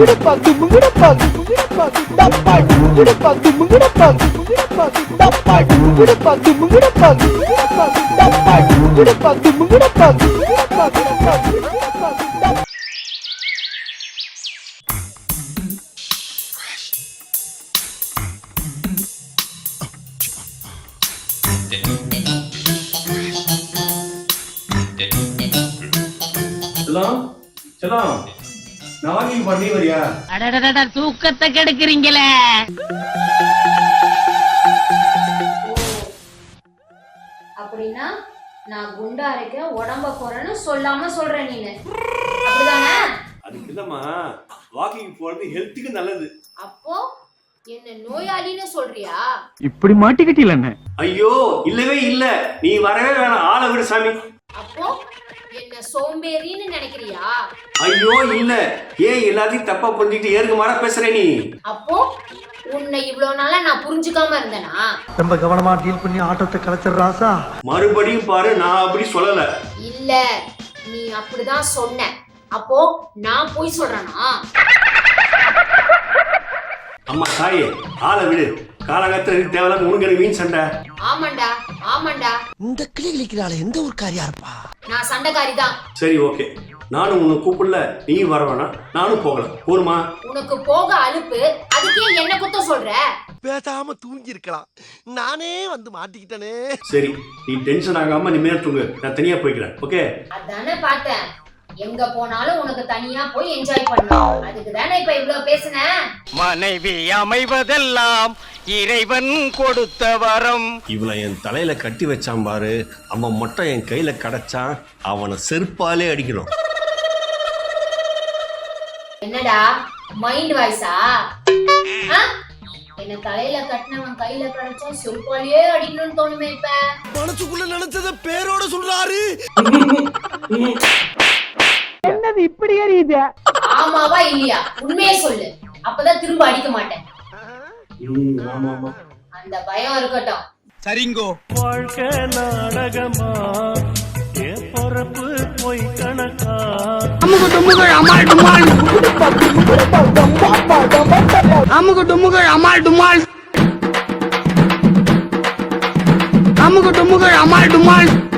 முங்குடப்பா முங்குடப்பா முங்குடப்பா தப்பா முங்குடப்பா முங்குடப்பா முங்குடப்பா தப்பா முங்குடப்பா முங்குடப்பா முங்குடப்பா தப்பா முங்குடப்பா முங்குடப்பா முங்குடப்பா முங்குடப்பா செல்லம் செல்லம் நான் வாக்கிங் பண்ணி வரியா? அடடடட தூக்கத்தை கெடுக்குறீங்களே. அப்படின்னா நான் குண்டா இருக்கேன் உடம்ப போறேன்னு சொல்லாம சொல்றேன் நீனு. அப்படிதானே? அதுக்கு இல்லம்மா வாக்கிங் போறது ஹெல்த்துக்கு நல்லது. அப்போ என்ன நோயாளின்னு சொல்றியா? இப்படி மாட்டிக்கிட்டீங்களே ஐயோ இல்லவே இல்ல. நீ வரவே வேணாம். ஆளை விடு சாமி. அப்போ என்ன சோம்பேறின்னு நினைக்கிறியா? ஐயோ இல்ல. ஏன் எல்லாத்தையும் தப்பா புரிஞ்சுக்கிட்டு ஏறுக்கு மாற பேசுற நீ? அப்போ உன்னை இவ்வளவு நாளா நான் புரிஞ்சுக்காம இருந்தேனா? ரொம்ப கவனமா டீல் பண்ணி ஆட்டத்தை கலைச்சிடுறாசா மறுபடியும் பாரு நான் அப்படி சொல்லல. இல்ல நீ அப்படிதான் சொன்ன. அப்போ நான் போய் சொல்றேனா? அம்மா தாயே ஆளை விடு. காலகாலத்துல இருக்கு தேவையில்லாம உனக்கு மீன் சண்டை? ஆமாண்டா ஆமாண்டா. இந்த கிளி கிளிக்கிறாள் எந்த ஊர்க்காரியா இருப்பா? நான் சண்டைக்காரி தான் சரி ஓகே. நானும் உன்னை கூப்பிடல நீ வர வேணாம். நானும் போகல. போருமா உனக்கு போக அலுப்பு. அதுக்கே என்ன குத்த சொல்ற? பேசாம தூங்கி இருக்கலாம் நானே வந்து மாட்டிக்கிட்டனே. சரி நீ டென்ஷன் ஆகாம நிம்மதியா தூங்கு. நான் தனியா போய்க்கிறேன். ஓகே? அதானே பார்த்தேன். எங்க போனாலும் உனக்கு தனியா போய் என்ஜாய் பண்ணும் அதுக்கு தானே இப்ப இவ்வளவு பேசுனேன் மனைவி அமைவதெல்லாம் இறைவன் கொடுத்த வரம். இவளை என் தலையில கட்டி வச்சான் பாரு. அவன் மட்டும் என் கையில கிடைச்சான். அவனை செருப்பாலே அடிக்கணும். என்னடா? மைண்ட் வாய்ஸா என்ன தலையில கட்டினவன் கையில கிடைச்சா செருப்பாலேயே அடிக்கணும்னு தோணுமே இப்ப. மனசுக்குள்ள நினைச்சத பேரோட சொல்றாரு. என்னது இப்படி எரியுது ஆமாவா இல்லையா? உண்மையே சொல்லு. அப்பதான் திரும்ப அடிக்க மாட்டேன். அந்த பயம் இருக்கட்டும். சரிங்கோ. வாழ்க்கை நாடகமா? பொறப்பு போய் கணக்கா? அமுகு டுமுகள் அமால் டுமால். அமுகு டுமுகள் அமால் டுமால். அமுகு டுமுகள் அமால் டுமால்.